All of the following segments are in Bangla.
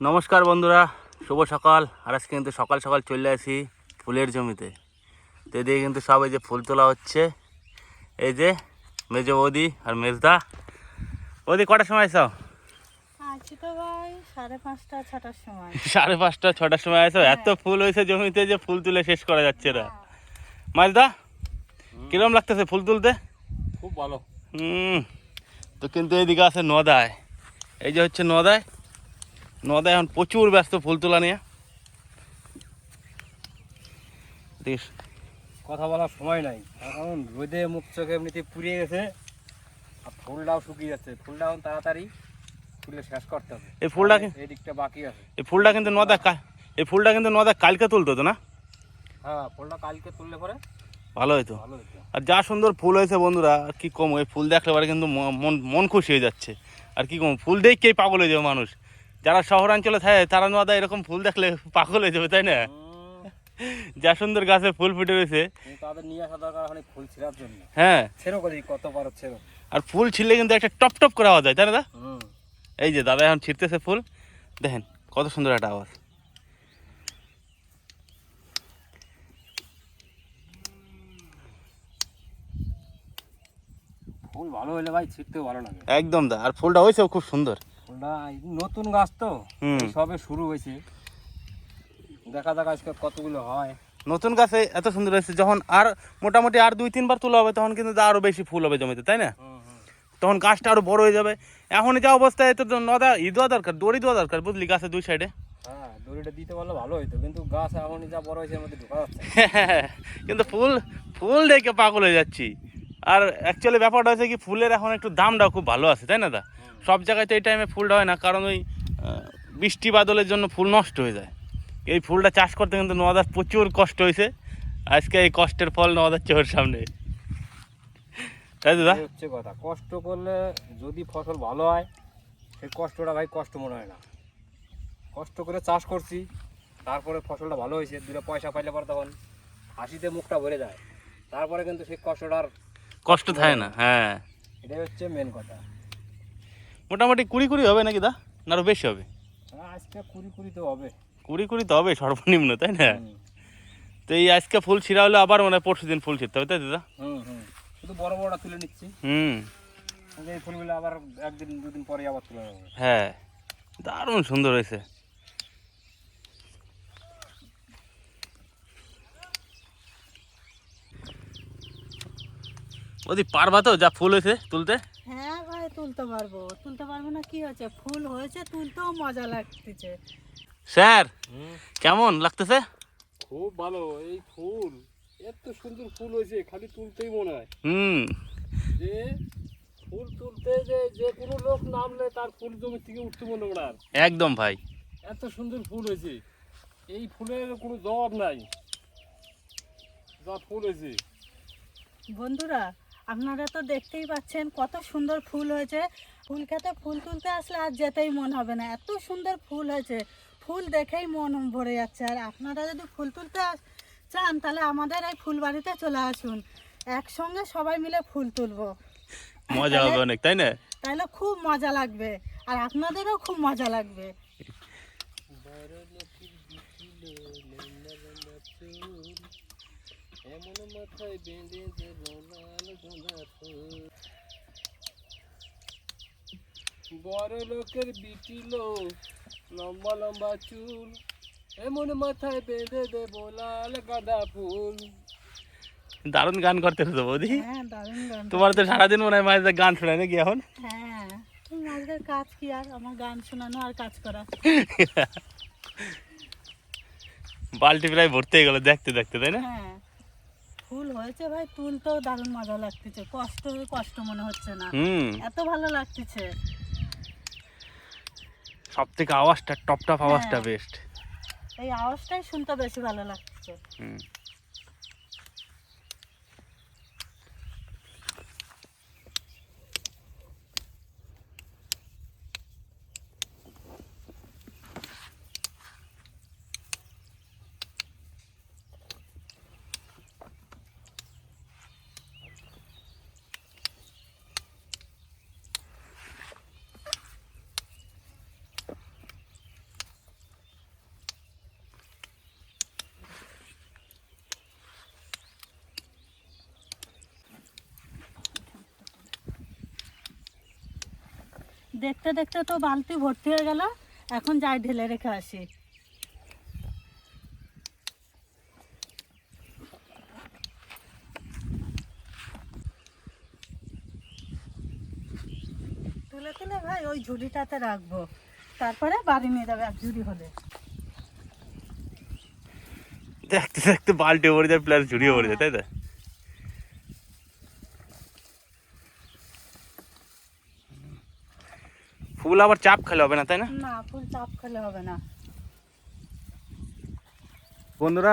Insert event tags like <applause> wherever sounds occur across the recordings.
নমস্কার বন্ধুরা শুভ সকাল। আর আজকে কিন্তু সকাল সকাল চলে আসি ফুলের জমিতে। তো এদিকে কিন্তু সব এই যে ফুল তোলা হচ্ছে। এই যে মেজ বৌদি আর মেজদা। বৌদি কটার সময় ভাই সাড়ে পাঁচটা ছটার সময়। <laughs> সাড়ে পাঁচটা ছটার সময় আসো এত ফুল হয়েছে জমিতে যে ফুল তুলে শেষ করা যাচ্ছে না। মাছদা কিরম লাগতেছে ফুল তুলতে? খুব ভালো। হুম। তো কিন্তু এইদিকে আছে নদায়। এই যে হচ্ছে নদায়। নদায় এখন প্রচুর ব্যস্ত ফুল তোলা নিয়ে। কথা বলার সময় নাই। কারণ রোদে মুখ চোখে এমনিতে পুড়িয়ে গেছে আর ফুলটাও শুকিয়ে যাচ্ছে। ফুলটা এখন তাড়াতাড়ি তুলে শেষ করতে হবে। এই ফুলটা এই দিকটা বাকি আছে। এই ফুলটা কিন্তু নদা এই ফুলটা কিন্তু নদা কালকে তুলতো তো না? হ্যাঁ ফুলটা কালকে তুললে পরে ভালো হতো আর যা সুন্দর ফুল হয়েছে বন্ধুরা কি কম ওই ফুল দেখলে পরে কিন্তু মন মন খুশি হয়ে যাচ্ছে। আর কি কম ফুল দেখেই পাগল হয়ে যাবে মানুষ। যারা শহরাঞ্চলে থাকে তারা নদা এরকম ফুল দেখলে পাগল হয়ে যাবে তাই না? যা সুন্দর গাছে ফুল ফুটে রয়েছে। তাদের নিয়ে আসা দরকার ফুল ছিঁড়ার জন্য। হ্যাঁ। ছেড়ো করি কত পারো ছেড়ো। আর ফুল ছিললে কিন্তু একটা টপ টপ করে আওয়াজ হয় তাই না দা? এই যে দাদা এখন ছিঁড়তেছে ফুল। দেখেন কত সুন্দর একটা আওয়াজ। ফুল ভালো হলে ভাই ছিঁড়তেও ভালো লাগে। একদম দা আর ফুলটা হয়েছেও খুব সুন্দর। নতুন গাছ তো। সবে শুরু হয়েছে। দেখা যাক আজকে কতগুলো হয়। নতুন গাছে এত সুন্দর হয়েছে যখন আর মোটামুটি আর দুই তিনবার তোলা হবে তখন কিন্তু আরও বেশি ফুল হবে জমিতে তাই না? তখন গাছটা আরও বড় হয়ে যাবে। এখন যা অবস্থায় তো নদা ই দেওয়া দরকার দড়ি দেওয়া দরকার বুঝলি গাছের দুই সাইডে হ্যাঁ দড়িটা দিতে পারলে ভালো হইতো কিন্তু গাছ এখনই যা বড় হয়েছে মধ্যে ঢোকা যাচ্ছে <laughs> কিন্তু ফুল ফুল দেখে পাগল হয়ে যাচ্ছি। আর অ্যাকচুয়ালি ব্যাপারটা হচ্ছে কি ফুলের এখন একটু দামটাও খুব ভালো আছে তাই না দা? সব জায়গায় তো এই টাইমে ফুলটা হয় না কারণ ওই বৃষ্টি বাদলের জন্য ফুল নষ্ট হয়ে যায়। এই ফুলটা চাষ করতে কিন্তু নদার প্রচুর কষ্ট হয়েছে। আজকে এই কষ্টের ফল নদার চোখের সামনে। তাই তো দা? এই হচ্ছে কথা কষ্ট করলে যদি ফসল ভালো হয় সেই কষ্টটা ভাই কষ্ট মনে হয় না। কষ্ট করে চাষ করছি তারপরে ফসলটা ভালো হয়েছে দুটো পয়সা পাইলে পরে তখন হাসিতে মুখটা ভরে যায়। তারপরে কিন্তু সেই কষ্টটার কষ্ট থাকে না হ্যাঁ এটাই হচ্ছে মেন কথা। মোটামুটি কুড়ি কুড়ি হবে নাকি দা? না আরও বেশি হবে? হ্যাঁ, আজকে কুড়ি কুড়ি তো হবে। কুড়ি কুড়ি তো হবে সর্বনিম্ন তাই না? তো এই আজকে ফুল ছিঁড়া হলে আবার মানে পরশু দিন ফুল ছিঁড়তে হবে তাই তো দা? হুম হুম। শুধু বড় বড়টা তুলে নিচ্ছি। হুম। এই ফুলগুলো আবার একদিন দুদিন পরে আবার তুলে হ্যাঁ দারুণ সুন্দর হয়েছে। ওদি পারবা তো যা ফুল হয়েছে তুলতে? তুলতে পারব। তুলতে পারব না কি হয়েছে? ফুল হয়েছে তুলতেও মজা লাগতেছে। স্যার কেমন লাগতেছে? খুব ভালো এই ফুল। এত সুন্দর ফুল হয়েছে খালি তুলতেই মনে হয়। হুম। যে ফুল তুলতে যে যে কোনো লোক নামলে তার ফুল জমি থেকে উঠতে মনে আর একদম ভাই। এত সুন্দর ফুল হয়েছে। এই ফুলের কোনো জবাব নাই। যা ফুল হয়েছে। বন্ধুরা আপনারা তো দেখতেই পাচ্ছেন কত সুন্দর ফুল হয়েছে। ফুল খেতে ফুল তুলতে আসলে আর যেতেই মন হবে না। এত সুন্দর ফুল হয়েছে। ফুল দেখেই মন ভরে যাচ্ছে। আর আপনারা যদি ফুল তুলতে চান তাহলে আমাদের এই ফুল বাড়িতে চলে আসুন। একসঙ্গে সবাই মিলে ফুল তুলবো। মজা হবে অনেক তাই না? তাহলে খুব মজা লাগবে। আর আপনাদেরও খুব মজা লাগবে। এমন মাথায় বেঁধে যে বড় লোকের বিটিল লম্বা লম্বা চুল এমন মাথায় বেঁধে দেব লাল গাঁদা ফুল। দারুণ গান করতে হতো বৌদি। হ্যাঁ দারুণ গান তোমার তো সারাদিন মনে হয় মাঝে গান শোনায় নাকি এখন? হ্যাঁ কাজ কি আর? আমার গান শোনানো আর কাজ করা। বালতি প্রায় ভর্তি হয়ে গেল দেখতে দেখতে তাই না? হ্যাঁ। ফুল হয়েছে ভাই তুলতেও দারুণ মজা লাগতেছে। কষ্ট কষ্ট মনে হচ্ছে না। এত ভালো লাগতেছে। সব থেকে আওয়াজটা টপ টপ আওয়াজটা হ্যাঁ। বেস্ট এই আওয়াজটাই শুনতে বেশি ভালো লাগছে। হুম। দেখতে দেখতে তো বালতি ভর্তি হয়ে গেল। এখন যাই ঢেলে রেখে আসি। তুলে তুলে ভাই ওই ঝুড়িটাতে রাখব। তারপরে বাড়ি নিয়ে যাবে এক ঝুড়ি হলে। দেখতে দেখতে বাল্টি ভরে যায় প্লাস ঝুড়িয়ে ভরে যায়, তাই তো? ফুল আবার চাপ খেলে হবে না তাই না? না ফুল চাপ খেলে হবে না। বন্ধুরা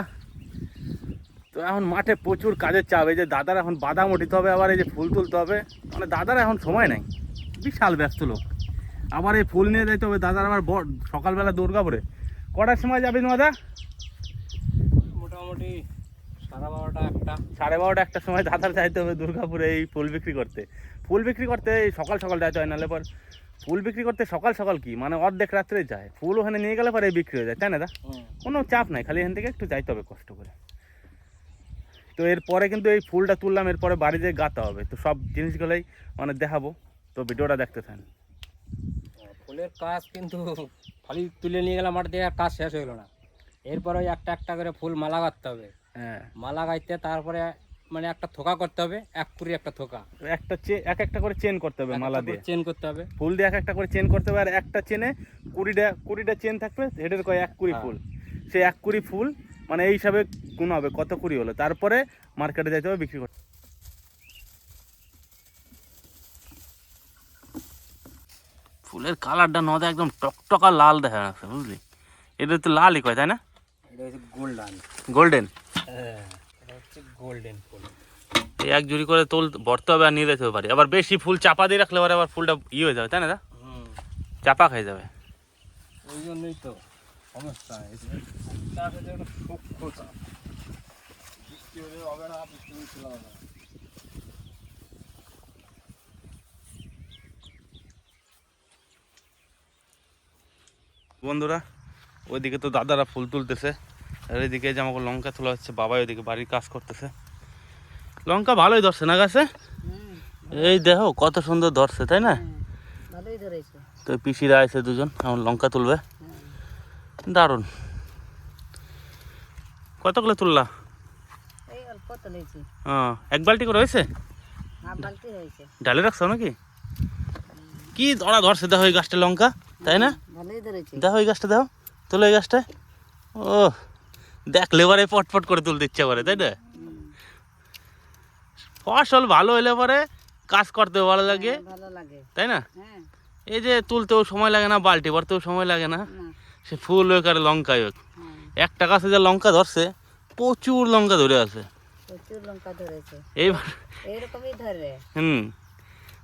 তো এখন মাঠে প্রচুর কাজের চাপ। এই যে দাদার এখন বাদাম উঠিতে হবে আবার এই যে ফুল তুলতে হবে। মানে দাদার এখন সময় নাই। বিশাল ব্যস্ত লোক। আবার এই ফুল নিয়ে যাইতে হবে দাদার আবার বড় সকালবেলা দুর্গাপুরে। কটার সময় যাবি দাদা? মোটামুটি সাড়ে বারোটা একটা। সাড়ে বারোটা একটা সময় দাদার যাইতে হবে দুর্গাপুরে এই ফুল বিক্রি করতে। ফুল বিক্রি করতে এই সকাল সকাল যাইতে হয় নাহলে পর ফুল বিক্রি করতে সকাল সকাল কি? মানে অর্ধেক রাত্রে যায়। ফুল ওখানে নিয়ে গেলে পরে বিক্রি হয়ে যায় তাই না দা? কোনো চাপ নাই খালি এখান থেকে একটু যাইতে হবে কষ্ট করে। তো এরপরে কিন্তু এই ফুলটা তুললাম এরপরে বাড়ি যেয়ে গাতে হবে। তো সব জিনিসগুলোই মানে দেখাবো। তো ভিডিওটা দেখতে থাকেন। ফুলের কাজ কিন্তু খালি তুলে নিয়ে গেলাম মাঠ দিয়ে আর কাজ শেষ হলো না। এরপরে একটা একটা করে ফুল মালা গাঁথতে হবে। হ্যাঁ। মালা গাইতে তারপরে মানে একটা থোকা করতে হবে এক কুড়ি একটা থোকা। একটা চে এক একটা করে চেন করতে হবে মালা দিয়ে। চেন করতে হবে। ফুল দিয়ে এক একটা করে চেন করতে হবে আর একটা চেনে কুড়িটা কুড়িটা চেন থাকবে হেডের কয় এক কুড়ি হ্যাঁ। ফুল। সেই এক কুড়ি ফুল মানে এই হিসাবে গুণ হবে কত কুড়ি হলো। তারপরে মার্কেটে যাইতে হবে বিক্রি করতে ফুলের কালারটা নদে একদম টকটকা লাল দেখা যাচ্ছে বুঝলি? এটা তো লালই কয় তাই না? এটা হচ্ছে গোল্ডেন গোল্ডেন হ্যাঁ। হচ্ছে গোল্ডেন ফুল। এই এক জুড়ি করে তোল ভরতে হবে আর নিয়ে যেতে পারি আবার বেশি ফুল চাপা দিয়ে রাখলে পরে আবার ফুলটা ই হয়ে যাবে তাই না দা? চাপা খেয়ে যাবে। ওই জন্যই তো সমস্যা হবে না। বন্ধুরা ওইদিকে তো দাদারা ফুল তুলতেছে। আর এদিকে যে আমাকে লঙ্কা তোলা হচ্ছে বাবাই ওইদিকে বাড়ির কাজ করতেছে। লঙ্কা ভালোই ধরছে না গাছে? এই দেখো কত সুন্দর ধরছে তাই না? তো পিসিরা আছে দুজন এখন লঙ্কা তুলবে। দারুণ। কতগুলো তুললা? হ্যাঁ এক বালতি করে হয়েছে? ডালে রাখছো নাকি? কি ধরা ধরছে দেখো এই গাছটা লঙ্কা তাই না? দেখো এই গাছটা দেখো তোলো এই গাছটা ও দেখলে পরে পটপট করে তুলতে ইচ্ছা করে তাই না? ফসল ভালো হলে পরে কাজ করতে ভালো লাগে ভালো লাগে। তাই না? হ্যাঁ। এই যে তুলতেও সময় লাগে না বালতি ভরতেও সময় লাগে না সে ফুল হোক আর লঙ্কাই হোক। হ্যাঁ। একটা গাছে যে লঙ্কা ধরছে প্রচুর লঙ্কা ধরে আছে। এইবার হুম।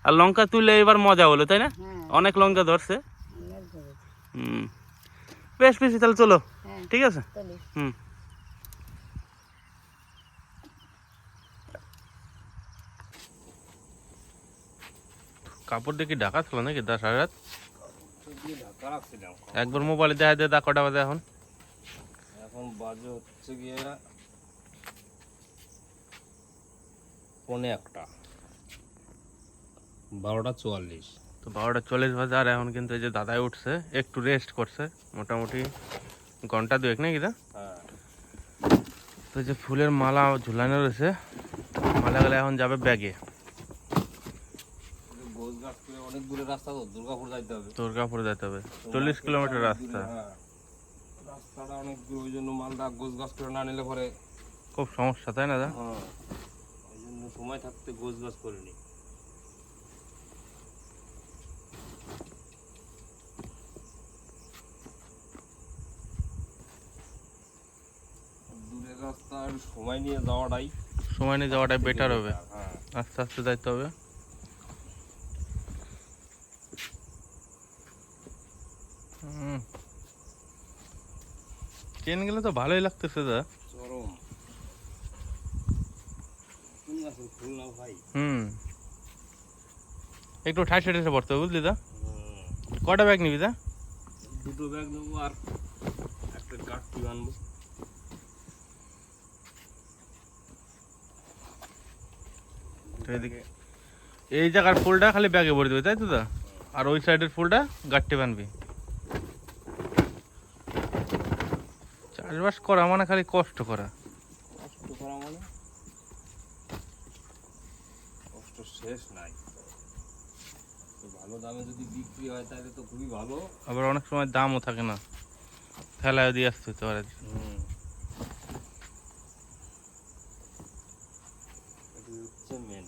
আর লঙ্কা তুললে এবার মজা হলো তাই না? হ্যাঁ। অনেক লঙ্কা ধরছে। হুম। বেশ বেশি তাহলে চলো। হ্যাঁ। ঠিক আছে? হুম। কাপড় দেখি ঢাকা ছিল নাকি দা সারা রাত? একবার মোবাইলে দেখা যায় দা কটা বাজে এখন? এখন বাজে হচ্ছে গিয়ে পৌনে একটা। বারোটা চুয়াল্লিশ। তো বারোটা চল্লিশ বাজে আর এখন কিন্তু এই যে দাদাই উঠছে একটু রেস্ট করছে মোটামুটি ঘণ্টা দুয়েক নাকি দা? হ্যাঁ। তো যে ফুলের মালা ঝুলানো রয়েছে মালাগুলো এখন যাবে ব্যাগে। করে অনেক দূরের রাস্তা তো দুর্গাপুর যাইতে হবে। দুর্গাপুরে যেতে হবে। চল্লিশ কিলোমিটার রাস্তা। হ্যাঁ। রাস্তাটা অনেক দূর ওই জন্য মালটা গোছ গাছ করে না নিলে পরে খুব সমস্যা তাই না দা হ্যাঁ। ওই জন্য সময় থাকতে গোছ গাছ করে নি। দূরের রাস্তা সময় নিয়ে যাওয়াটাই সময় নিয়ে যাওয়াটাই বেটার হবে। হ্যাঁ। আস্তে আস্তে যাইতে হবে। ট্রেন গেলে তো ভালোই লাগতেছে দা চরম। হুম। একটু ঠাসে ঠাসে পড়তে হবে বুঝলি দা কটা ব্যাগ নিবি দা দুটো ব্যাগ নেব আর একটা গাঠি আনব এই জায়গার ফুলটা খালি ব্যাগে ভরে দেবে তাই তো দা আর ওই সাইডের ফুলটা গাঁটতে বানবি। চাষবাস করা মানে খালি কষ্ট করা। কষ্ট করা মানে? কষ্ট শেষ নাই। ভালো দামে যদি বিক্রি হয় তাহলে তো খুবই ভালো। আবার অনেক সময় দামও থাকে না। ফেলায় দিয়ে আসতে হতে পারে। হচ্ছে মেন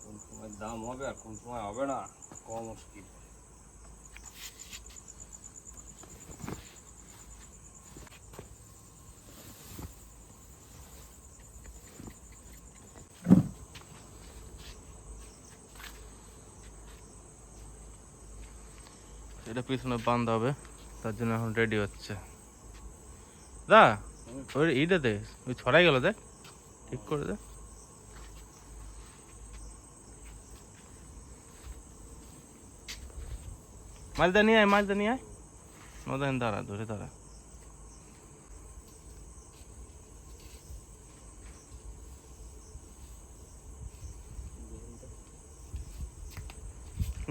কোন সময় দাম হবে আর কোন সময় হবে না কম মুশকিল। এটা পিছনে বান্ধা হবে, তার জন্য এখন রেডি হচ্ছে। দা, ওই এইটাতে ওই ছড়াই গেল দেখ, ঠিক করে দে। মাছদা নিয়ে আয় মাছদা নিয়ে আয়। মদান দাঁড়া, ধরে দাঁড়া।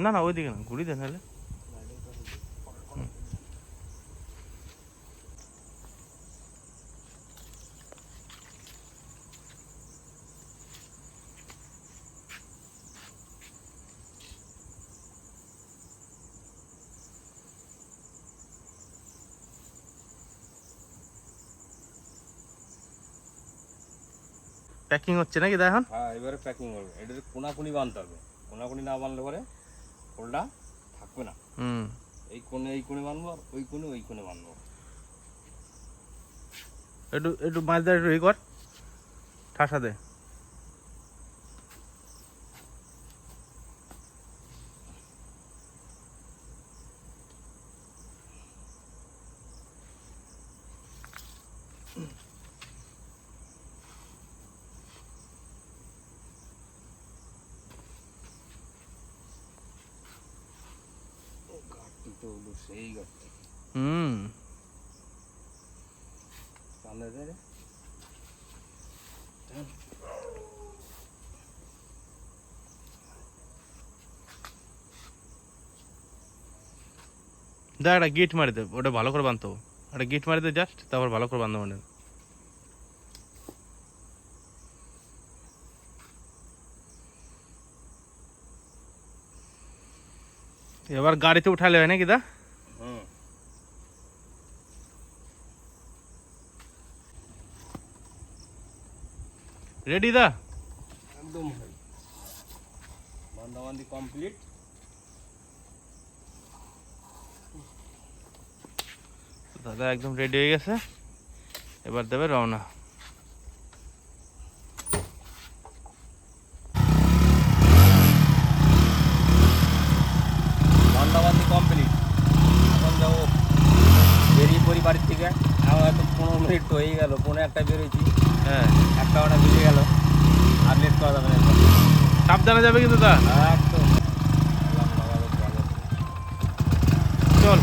না না, ওইদিকে না ঘুরি দেন হলে প্যাকিং হচ্ছে নাকি দা এখন হ্যাঁ এবারে প্যাকিং হবে। এটা কোনাকুনি বানতে হবে। কোনাকুনি না বানলে পরে ফুলটা থাকবে না। হুম। এই কোণে এই কোণে বানবো আর ওই কোণে ওই কোণে বানবো। একটু একটু একটু ই কর। ঠাসা দে। ঘাটতি তো হলো সেই ঘাটতি হুম। সামনে দে একটা গিট মারি দে, ওটা ভালো করে বানতো একটা গিট মারি দে জাস্ট তারপর ভালো করে বান্ধব মানে এবার গাড়িতে উঠালে হয় নাকি দা? রেডি দা? একদম বান্দাবান্দি কমপ্লিট দাদা একদম রেডি হয়ে গেছে। এবার দেবে রওনা বান্দাবান্দি কমপ্লিট এখন যাব বেরিয়ে পড়ি বাড়ির থেকে এখন হয়তো পনেরো মিনিট তো হয়ে গেল পনেরো একটা বেরোয়েছি হ্যাঁ একটা ওটা বেরিয়ে গেল আর লেট করা যাবে না এরপর। সাবধানে যাবে কিন্তু দা একদম আল্লাহ লাগালো ভালো। চল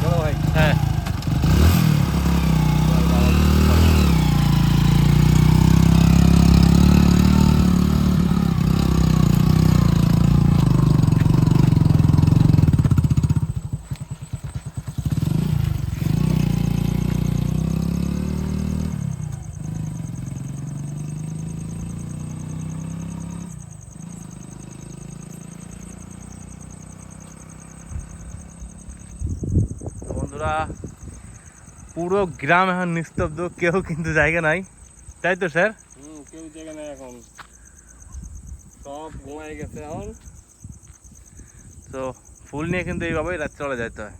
চলো ভাই হ্যাঁ তো বন্ধুরা পুরো গ্রাম এখন নিস্তব্ধ কেউ কিন্তু জায়গা নাই। তাই তো স্যার? হুম কেউ জায়গা নাই এখন। সব ঘুমায় গেছে এখন। তো ফুল নিয়ে কিন্তু এইভাবেই রাত চলে যাইতে হয়।